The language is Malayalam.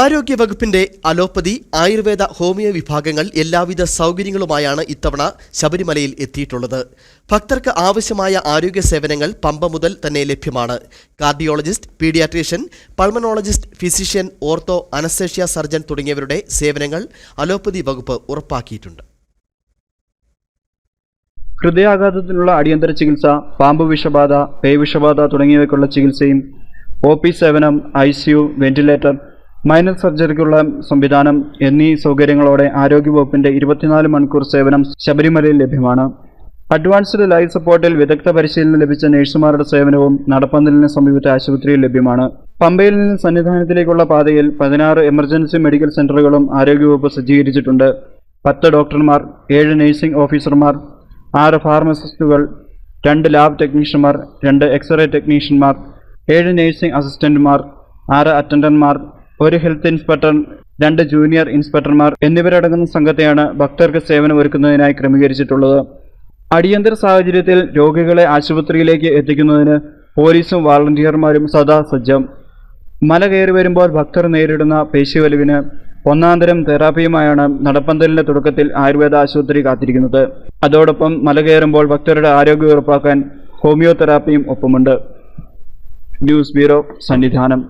ആരോഗ്യവകുപ്പിന്റെ അലോപ്പതി ആയുർവേദ ഹോമിയോ വിഭാഗങ്ങൾ എല്ലാവിധ സൗകര്യങ്ങളുമായാണ് ഇത്തവണ ശബരിമലയിൽ എത്തിയിട്ടുള്ളത്. ഭക്തർക്ക് ആവശ്യമായ ആരോഗ്യ സേവനങ്ങൾ പമ്പ മുതൽ തന്നെ ലഭ്യമാണ്. Cardiologist pediatrician pulmonologist physician ortho anaesthesia surgeon തുടങ്ങിയവരുടെ സേവനങ്ങൾ അലോപ്പതി വകുപ്പ് ഉറപ്പാക്കിയിട്ടുണ്ട്. ഹൃദയാഘാതത്തിനുള്ള അടിയന്തര ചികിത്സ പാമ്പ് വിഷബാധ പേ വിഷബാധ തുടങ്ങിയവയ്ക്കുള്ള ചികിത്സയും ഒ പി സേവനം ഐ വെന്റിലേറ്റർ മൈനർ സർജറിക്കുള്ള സംവിധാനം എന്നീ സൗകര്യങ്ങളോടെ ആരോഗ്യവകുപ്പിന്റെ ഇരുപത്തിനാല് മണിക്കൂർ സേവനം ശബരിമലയിൽ ലഭ്യമാണ്. അഡ്വാൻസ്ഡ് ലൈഫ് സപ്പോർട്ടിൽ വിദഗ്ധ പരിശീലനം ലഭിച്ച നഴ്സുമാരുടെ സേവനവും നടപ്പന്തലിന് സമീപത്തെ ആശുപത്രിയിൽ ലഭ്യമാണ്. പമ്പയിൽ നിന്ന് സന്നിധാനത്തിലേക്കുള്ള പാതയിൽ പതിനാറ് എമർജൻസി മെഡിക്കൽ സെന്ററുകളും ആരോഗ്യവകുപ്പ് സജ്ജീകരിച്ചിട്ടുണ്ട്. പത്ത് ഡോക്ടർമാർ ഏഴ് നഴ്സിംഗ് ഓഫീസർമാർ ആറ് ഫാർമസിസ്റ്റുകൾ രണ്ട് ലാബ് ടെക്നീഷ്യന്മാർ രണ്ട് എക്സ്റേ ടെക്നീഷ്യന്മാർ ഏഴ് നഴ്സിംഗ് അസിസ്റ്റന്റുമാർ ആറ് അറ്റൻഡന്റ്മാർ ഒരു ഹെൽത്ത് ഇൻസ്പെക്ടർ രണ്ട് ജൂനിയർ ഇൻസ്പെക്ടർമാർ എന്നിവരടങ്ങുന്ന സംഘത്തെയാണ് ഭക്തർക്ക് സേവനം ഒരുക്കുന്നതിനായി ക്രമീകരിച്ചിട്ടുള്ളത്. അടിയന്തര സാഹചര്യത്തിൽ രോഗികളെ ആശുപത്രിയിലേക്ക് എത്തിക്കുന്നതിന് പോലീസും വാളണ്ടിയർമാരും സദാ സജ്ജം. മല കയറി വരുമ്പോൾ ഭക്തർ നേരിടുന്ന പേശിവലിവിന് ഒന്നാന്തരം തെറാപ്പിയുമായാണ് നടപ്പന്തലിന്റെ തുടക്കത്തിൽ ആയുർവേദ ആശുപത്രി കാത്തിരിക്കുന്നത്. അതോടൊപ്പം മല കയറുമ്പോൾ ഭക്തരുടെ ആരോഗ്യം ഉറപ്പാക്കാൻ ഹോമിയോ തെറാപ്പിയും ഒപ്പമുണ്ട്. News bureau Sannidhanam.